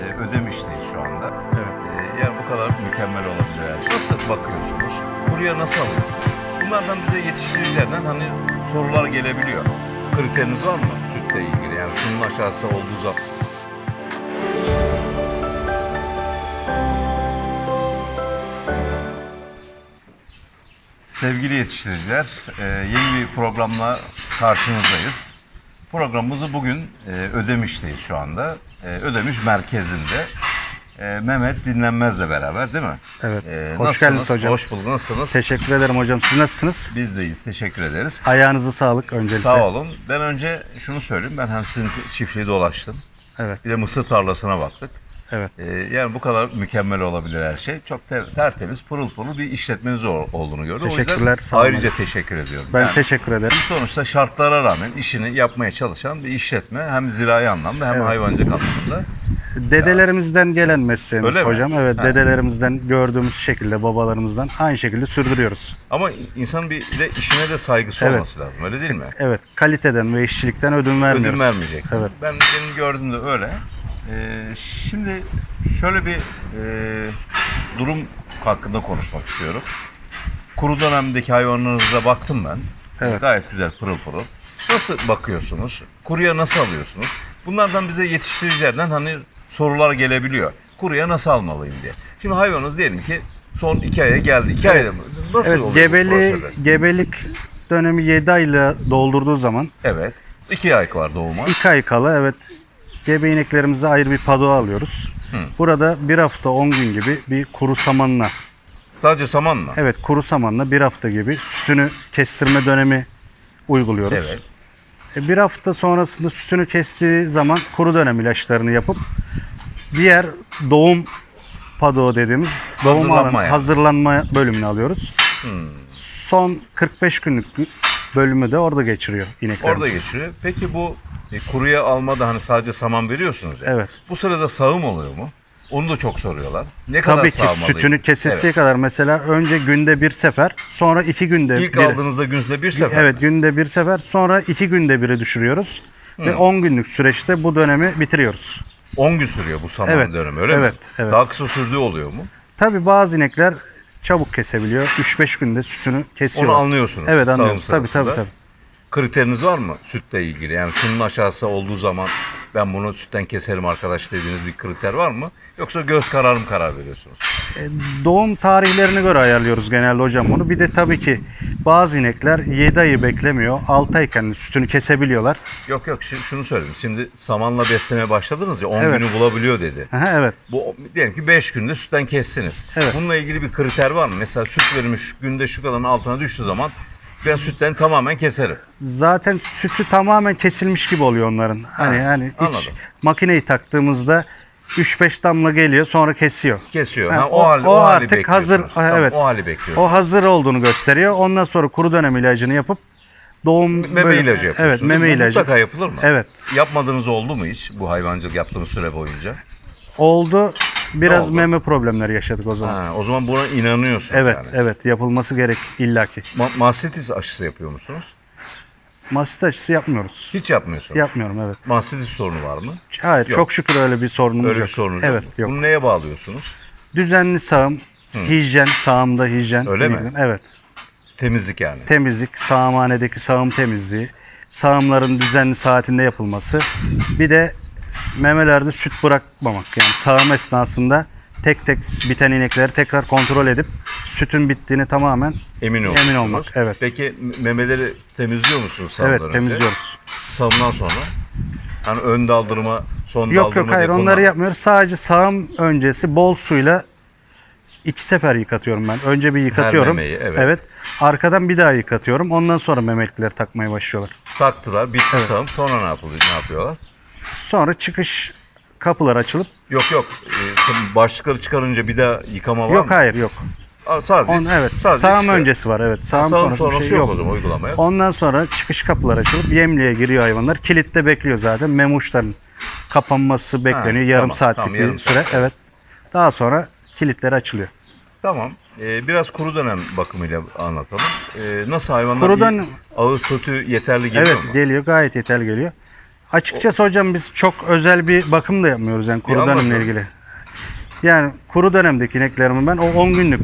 e, Ödemiş'teyiz şu anda. Evet. E, yani bu kadar mükemmel olabilir şey. Nasıl bakıyorsunuz? Buraya nasıl alıyorsunuz? Bunlardan bize yetiştiricilerden hani sorular gelebiliyor. Kriteriniz var mı sütle ilgili? Yani şunun aşağısı olduğu zaman Sevgili yetiştiriciler, e, yeni bir programla karşınızdayız. Programımızı bugün e, Ödemiş'teyiz şu anda. E, Ödemiş merkezinde. E, Mehmet Dinlenmez'le beraber değil mi? Evet. E, Hoş nasılsınız? geldiniz hocam. Hoş bulduk. Nasılsınız? Teşekkür ederim hocam. Siz nasılsınız? Biz deyiz. Teşekkür ederiz. Ayağınıza sağlık öncelikle. Sağ olun. Ben önce şunu söyleyeyim. Ben hem sizin çiftliği dolaştım. Evet. Bir de mısır tarlasına baktık. Evet. E, yani bu kadar mükemmel olabilir her şey. Çok te- tertemiz, pırıl pırıl bir işletmeniz ol- olduğunu gördüm. O Teşekkürler, yüzden sağ olun. ayrıca teşekkür ediyorum. Ben Yani- teşekkür ederim. Sonuçta şartlara rağmen işini yapmaya çalışan bir işletme hem zirai anlamda hem Evet. hayvancılık anlamda. Dedelerimizden gelen mesleğimiz Öyle mi? hocam. Evet, Ha. dedelerimizden gördüğümüz şekilde babalarımızdan aynı şekilde sürdürüyoruz. Ama insanın bir de işine de saygısı Evet. olması lazım öyle değil mi? Evet, kaliteden ve işçilikten ödün vermiyoruz. Ödün vermeyeceksin. Evet. Ben benim gördüğümde öyle. Ee, şimdi şöyle bir e, durum hakkında konuşmak istiyorum. Kuru dönemdeki hayvanlarınıza baktım ben. Evet. Gayet güzel pırıl pırıl. Nasıl bakıyorsunuz? Kuruya nasıl alıyorsunuz? Bunlardan bize yetiştiricilerden hani sorular gelebiliyor. Kuruya nasıl almalıyım diye. Şimdi hayvanınız diyelim ki son iki aya geldi. İki ayda mı? Nasıl Evet, oluyor gebeli, gebelik dönemi 7 ayla doldurduğu zaman Evet. İki ay var doğuma. 2 ay kala evet gebe ineklerimize ayrı bir padoğa alıyoruz. Hı. Burada bir hafta 10 gün gibi bir kuru samanla Sadece saman mı? Evet kuru samanla bir hafta gibi sütünü kestirme dönemi uyguluyoruz. Evet. E, Bir hafta sonrasında sütünü kestiği zaman kuru dönem ilaçlarını yapıp diğer doğum padoğu dediğimiz doğum Hazırlanma alanı, yani. hazırlanma bölümünü alıyoruz. Hmm. Son 45 günlük bölümü de orada geçiriyor ineklerimiz. Orada geçiyor. Peki bu e, kuruya almada hani sadece saman veriyorsunuz ya. Evet. Bu sırada sağım oluyor mu? Onu da çok soruyorlar. Ne kadar Tabii ki sağmalıyım? sütünü kesilsiye Evet. kadar mesela önce günde bir sefer sonra iki günde İlk bir. aldığınızda günde bir sefer. Evet günde bir sefer sonra iki günde biri düşürüyoruz. Ve 10 günlük süreçte bu dönemi bitiriyoruz. 10 gün sürüyor bu saman Evet, dönemi öyle evet, mi? evet. Daha kısa sürdüğü oluyor mu? Tabi bazı inekler çabuk kesebiliyor. 3-5 günde sütünü kesiyorlar. Onu anlıyorsunuz. Evet anlıyoruz. Tabii tabii tabii. Kriteriniz var mı sütle ilgili? Yani şunun aşağısı olduğu zaman ben bunu sütten keserim arkadaş dediğiniz bir kriter var mı? Yoksa göz kararı mı karar veriyorsunuz? E, Doğum tarihlerine göre ayarlıyoruz genelde hocam bunu. Bir de tabii ki bazı inekler 7 ayı beklemiyor. 6 ayken sütünü kesebiliyorlar. Yok yok şu- şunu söyledim. Şimdi samanla beslemeye başladınız ya 10 Evet. günü bulabiliyor dedi. Aha, evet. Bu diyelim ki 5 günde sütten kestiniz. Evet. Bununla ilgili bir kriter var mı? Mesela süt verimi şu günde şu kadarın altına düştüğü zaman ben sütten tamamen keserim. Zaten sütü tamamen kesilmiş gibi oluyor onların. Hani Ha, hani hiç anladım. makineyi taktığımızda 3-5 damla geliyor sonra kesiyor. Kesiyor. Ha, Ha, o, hali, o o, hali artık bekliyorsunuz. hazır- Tamam, evet. O hali bekliyorsunuz. O hazır olduğunu gösteriyor. Ondan sonra kuru dönem ilacını yapıp doğum meme bölüm- ilacı yapıyorsunuz. Evet, meme Bu ilacı. Mutlaka yapılır mı? Evet. Yapmadığınız oldu mu hiç bu hayvancılık yaptığınız süre boyunca? Oldu. Biraz oldu? meme problemleri yaşadık o zaman. Ha, o zaman buna inanıyorsunuz evet, yani. evet yapılması gerek illaki. Ma- mastitis aşısı yapıyor musunuz? Mastit aşısı yapmıyoruz. Hiç yapmıyorsunuz. Yapmıyorum evet. Mastitis sorunu var mı? Hayır Yok. çok şükür öyle bir sorunumuz Öyle yok. bir sorunuz Evet yok. yok. Bunu neye bağlıyorsunuz? Düzenli sağım, hijyen, sağımda hijyen. Öyle mi? Evet. Temizlik yani. Temizlik, sağımhanedeki sağım temizliği, sağımların düzenli saatinde yapılması. Bir de memelerde süt bırakmamak. Yani sağım esnasında tek tek biten inekleri tekrar kontrol edip sütün bittiğini tamamen Emin. Emin olmak, evet. Peki memeleri temizliyor musunuz sağımdan evet önce? temizliyoruz. Sağımdan sonra? Hani ön daldırma, son Yok daldırma yok hayır onları yapmıyoruz. Sadece sağım öncesi bol suyla iki sefer yıkatıyorum ben. Önce bir yıkatıyorum. memeyi, evet. Arkadan bir daha yıkatıyorum. Ondan sonra memeklileri takmaya başlıyorlar. Taktılar, bitti sağım. Sonra ne yapılıyor? Ne yapıyorlar? Sonra çıkış kapılar açılıp Yok yok. Ee, başlıkları çıkarınca bir daha yıkama var yok mı? hayır yok. Aa, Sadece, On, evet. sadece sağım çıkar. öncesi var evet. Sağım, Sağım sonrası, bir şey yok. o zaman uygulamaya. Ondan sonra çıkış kapılar açılıp yemliğe giriyor hayvanlar. Kilitte bekliyor zaten. Memuşların kapanması bekleniyor. yarım tamam, saatlik tamam, bir yarım süre. saat. Evet. Daha sonra kilitleri açılıyor. Tamam. Ee, biraz kuru dönem bakımıyla anlatalım. Ee, nasıl hayvanlar Kuru iyi- dönem- ağız sütü yeterli geliyor evet mu? geliyor gayet yeterli geliyor. Açıkçası hocam biz çok özel bir bakım da yapmıyoruz yani kuru dönemle ilgili. Yani kuru dönemdeki ineklerimi ben o 10 günlük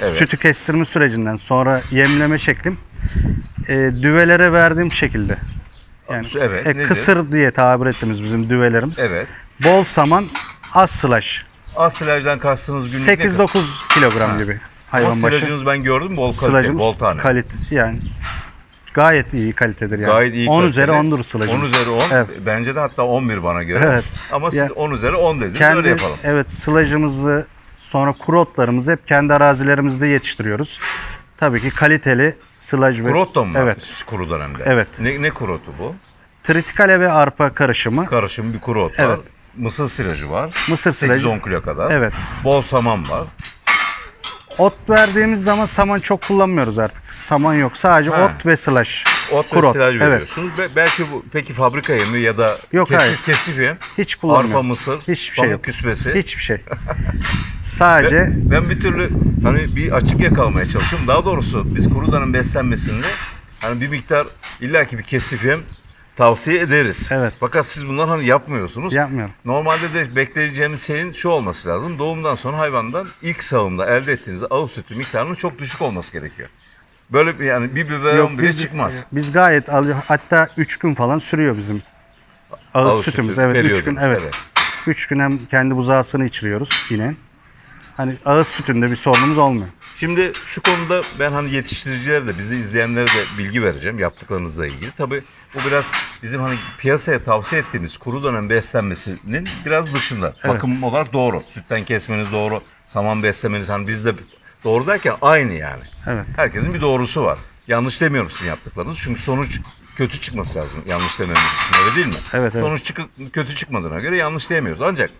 Evet. sütü kestirme sürecinden sonra yemleme şeklim e, düvelere verdiğim şekilde. Yani Evet, e, nedir? kısır diye tabir ettiğimiz bizim düvelerimiz. Evet. Bol saman, az sılaş. Az silajdan kastınız günlük ne kadar? 8-9 kilogram Ha. gibi hayvan başı. silajınız ben gördüm bol kalite, bol tane. kalite yani gayet iyi kalitedir yani. Gayet iyi 10 kaliteli. üzeri 10'dur sılacımız. 10 üzeri 10. Evet. Bence de hatta 11 bana göre. Evet. Ama siz Ya- 10 üzeri 10 dediniz. Kendi Öyle yapalım. evet sılacımızı sonra kuru otlarımızı hep kendi arazilerimizde yetiştiriyoruz. Tabii ki kaliteli sılaj ve Kurotto mu? Evet. Evet. Kuru dönemde. Evet. Ne, ne kurotu bu? Tritikale ve arpa karışımı. Karışım bir kuru ot var. Evet. Mısır silajı var. Mısır silajı. 8-10 kilo kadar. Evet. Bol saman var. Ot verdiğimiz zaman saman çok kullanmıyoruz artık. Saman yok. Sadece Ha. ot ve sılaj. Ot ve ot, silaj evet. veriyorsunuz. Be- belki bu peki fabrika yemi ya da Yok, kesif, hayır. kesif yem, Hiç arpa kullanmıyorum. mısır, Hiçbir şey pamuk yok. küsmesi. Hiçbir şey. Sadece Ve ben bir türlü hani bir açık yakalamaya çalışıyorum. Daha doğrusu biz kuru dönem beslenmesinde hani bir miktar illaki bir kesif yem tavsiye ederiz. Evet. Fakat siz bunları hani yapmıyorsunuz. yapmıyorum. Normalde de bekleyeceğimiz şeyin şu olması lazım. Doğumdan sonra hayvandan ilk sağımda elde ettiğiniz ağız sütü miktarının çok düşük olması gerekiyor. Böyle bir yani bir biberon bile çıkmaz. Biz gayet alıyor. Hatta 3 gün falan sürüyor bizim ağız, Ağız sütümüz. sütü, evet 3 gün evet. 3 gün hem kendi buzağısını içiriyoruz yine. Hani ağız sütünde bir sorunumuz olmuyor. Şimdi şu konuda ben hani yetiştiricilere de bizi izleyenlere de bilgi vereceğim yaptıklarınızla ilgili. Tabii bu biraz bizim hani piyasaya tavsiye ettiğimiz kuru dönem beslenmesinin biraz dışında. Evet. Bakım olarak doğru. Sütten kesmeniz doğru. Saman beslemeniz hani bizde doğru derken aynı yani. Evet. Herkesin bir doğrusu var. Yanlış demiyorum sizin yaptıklarınız. Çünkü sonuç kötü çıkması lazım yanlış dememiz için öyle değil mi? Evet, evet. Sonuç çıkı- kötü çıkmadığına göre yanlış diyemiyoruz. Ancak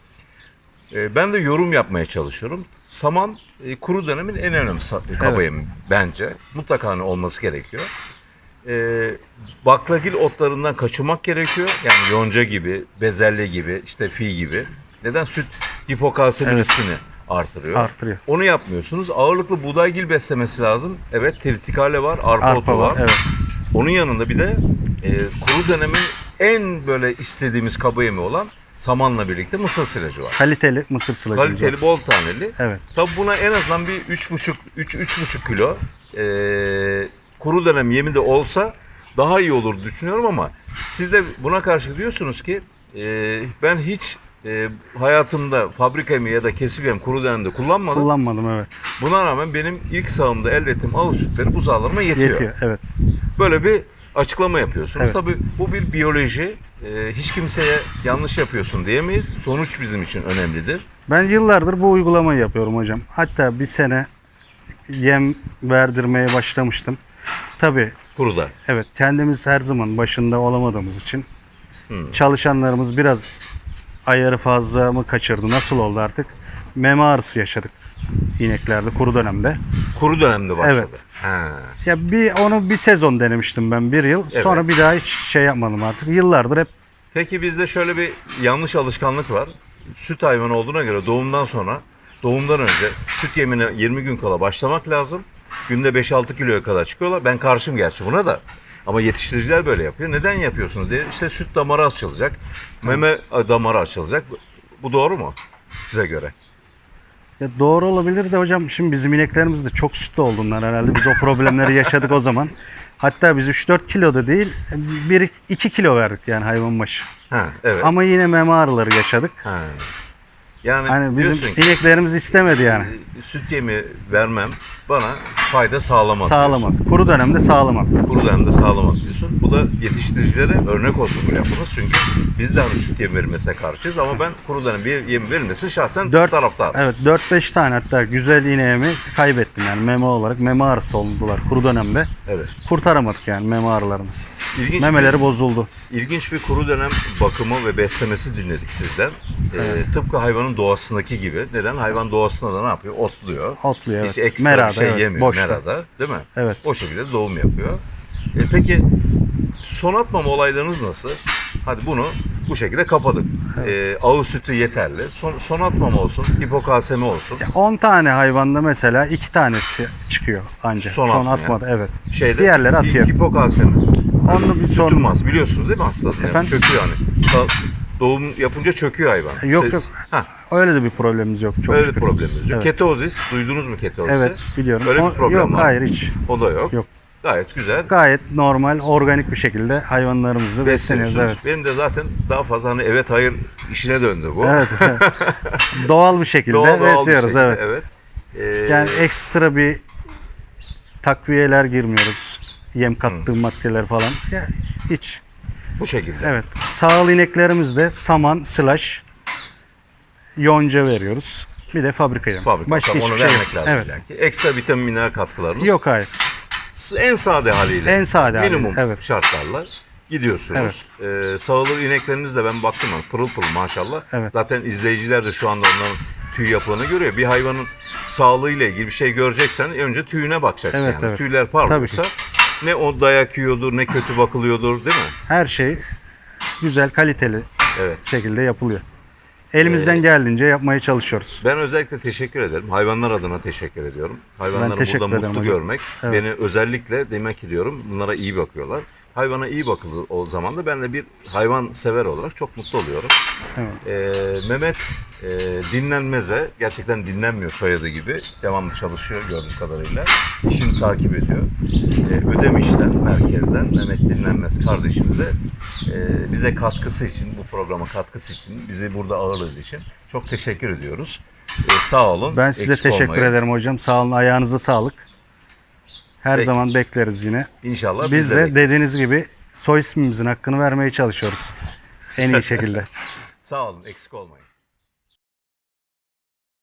ben de yorum yapmaya çalışıyorum. Saman e, kuru dönemin en önemli sa- kaba Evet. bence. Mutlaka hani olması gerekiyor. E, baklagil otlarından kaçınmak gerekiyor. Yani yonca gibi, bezelye gibi, işte fi gibi. Neden? Süt hipokalsemi Evet. riskini artırıyor. Arttırıyor. Onu yapmıyorsunuz. Ağırlıklı buğdaygil beslemesi lazım. Evet, tritikale var, arpa, Arpa otu var. var. Evet. Onun yanında bir de e, kuru dönemin en böyle istediğimiz kaba yemi olan samanla birlikte mısır silajı var. Kaliteli mısır var. Kaliteli, bol taneli. Evet. Tabi buna en azından bir 3,5 3 3,5 kilo e, kuru dönem yemi de olsa daha iyi olur düşünüyorum ama siz de buna karşı diyorsunuz ki e, ben hiç e, hayatımda fabrika yemi ya da kesip yem kuru dönemde kullanmadım. Kullanmadım evet. Buna rağmen benim ilk sağımda elde ettiğim ağız sütleri buzağlarıma yetiyor. Yetiyor. Evet. Böyle bir açıklama yapıyorsunuz. Evet. Tabii bu bir biyoloji. Ee, hiç kimseye yanlış yapıyorsun diyemeyiz. Sonuç bizim için önemlidir. Ben yıllardır bu uygulamayı yapıyorum hocam. Hatta bir sene yem verdirmeye başlamıştım. Tabii Kuruda. evet kendimiz her zaman başında olamadığımız için Hmm. çalışanlarımız biraz ayarı fazla mı kaçırdı? Nasıl oldu artık? Meme ağrısı yaşadık ineklerde kuru dönemde. Kuru dönemde başladı. Evet. Ha. Ya bir onu bir sezon denemiştim ben bir yıl. Evet. Sonra bir daha hiç şey yapmadım artık. Yıllardır hep Peki bizde şöyle bir yanlış alışkanlık var. Süt hayvanı olduğuna göre doğumdan sonra, doğumdan önce süt yemine 20 gün kala başlamak lazım. Günde 5-6 kiloya kadar çıkıyorlar. Ben karşım gerçi buna da. Ama yetiştiriciler böyle yapıyor. Neden yapıyorsunuz diye. İşte süt damarı açılacak. Meme damarı açılacak. Bu doğru mu? Size göre. Ya doğru olabilir de hocam şimdi bizim ineklerimiz de çok sütlü olduğundan herhalde biz o problemleri yaşadık o zaman. Hatta biz 3-4 kilo da değil 1-2 kilo verdik yani hayvan başı. Ha, evet. Ama yine meme ağrıları yaşadık. Ha. Yani Hani bizim diyorsun ki, ineklerimiz istemedi yani. e, süt yemi vermem bana fayda sağlamadı. Sağlamadı. diyorsun. Kuru dönemde sağlamadı. Kuru dönemde sağlamadı diyorsun. Bu da yetiştiricilere örnek olsun bu lafınız. Çünkü biz de hani süt yemi verilmesine karşıyız ama ben kuru dönem bir yemi verilmesi şahsen Dört- taraftar. Evet 4-5 tane hatta güzel ineğimi kaybettim yani meme olarak. Meme ağrısı oldular kuru dönemde. Evet. Kurtaramadık yani meme ağrılarını. İlginç Memeleri bir, bozuldu. ilginç bir kuru dönem bakımı ve beslemesi dinledik sizden. Ee, tıpkı hayvanın doğasındaki gibi. Neden? Hayvan doğasında da ne yapıyor? Otluyor. Otluyor evet. Hiç ekstra Merada, bir şey evet, yemiyor boşta. merada. Değil mi? Evet. O şekilde doğum yapıyor. E, peki son atmama olaylarınız nasıl? Hadi bunu bu şekilde kapadık. E, ağız sütü yeterli. Son, son atmama olsun, hipokalsemi olsun. 10 tane hayvanda mesela 2 tanesi çıkıyor ancak. Son Son, atmadı evet. Şeyde, Diğerleri atıyor. Hipokalsemi. Onu bir sorun. az biliyorsunuz değil mi hastalık? Yani Efendim? çöküyor hani. Doğum yapınca çöküyor hayvan. Yok, Siz- yok. Hah, Öyle de bir problemimiz yok çok öyle şükür. bir problemimiz yok. Evet. Ketozis, duydunuz mu ketozisi? Evet biliyorum. Öyle O- bir problem yok var. hayır hiç. O da yok. Yok. Gayet güzel. Gayet normal, organik bir şekilde hayvanlarımızı besleniyoruz. Evet. Benim de zaten daha fazla hani evet hayır işine döndü bu. Evet. doğal bir şekilde Doğal, doğal bir şekilde, evet. evet. Ee, Yani ekstra bir takviyeler girmiyoruz. Yem kattığı maddeler falan. Ya, hiç. bu şekilde. Evet. Sağıl ineklerimiz de saman, slash, yonca veriyoruz. Bir de fabrika yemi. Fabrika. Başka Tamam, hiçbir onu şey vermek yok. lazım Evet. illaki. Ekstra vitamin mineral katkılarınız Yok hayır. en sade haliyle. En sade haliyle, Minimum evet. şartlarla gidiyorsunuz. Ee, sağlığı ineklerinizle ben baktım hani pırıl pırıl maşallah. Evet. Zaten izleyiciler de şu anda onların tüy yapılarını görüyor. Bir hayvanın sağlığıyla ilgili bir şey göreceksen önce tüyüne bakacaksın Evet, yani. evet. Tüyler parlıyorsa ne o dayak yiyordur ne kötü bakılıyordur değil mi? Her şey güzel, kaliteli Evet. şekilde yapılıyor. Elimizden Ee, geldiğince yapmaya çalışıyoruz. Ben özellikle teşekkür ederim. Hayvanlar adına teşekkür ediyorum. Hayvanları teşekkür burada ederim mutlu hocam. görmek Evet. beni özellikle demek ki diyorum bunlara iyi bakıyorlar. Hayvana iyi bakıldığı o zaman da ben de bir hayvan sever olarak çok mutlu oluyorum. Evet. Ee, Mehmet e, dinlenmeze gerçekten dinlenmiyor soyadı gibi. Devamlı çalışıyor gördüğüm kadarıyla. İşini takip ediyor. Ee, Ödemiş'ten, merkezden Mehmet Dinlenmez kardeşimize e, bize katkısı için, bu programa katkısı için, bizi burada ağırladığı için çok teşekkür ediyoruz. Ee, sağ olun. Ben size eksik teşekkür olmayın. ederim hocam. Sağ olun. Ayağınıza sağlık. Her Peki. zaman bekleriz yine. İnşallah Biz de bekleriz. dediğiniz gibi soy ismimizin hakkını vermeye çalışıyoruz. En iyi şekilde. Sağ olun, eksik olmayın.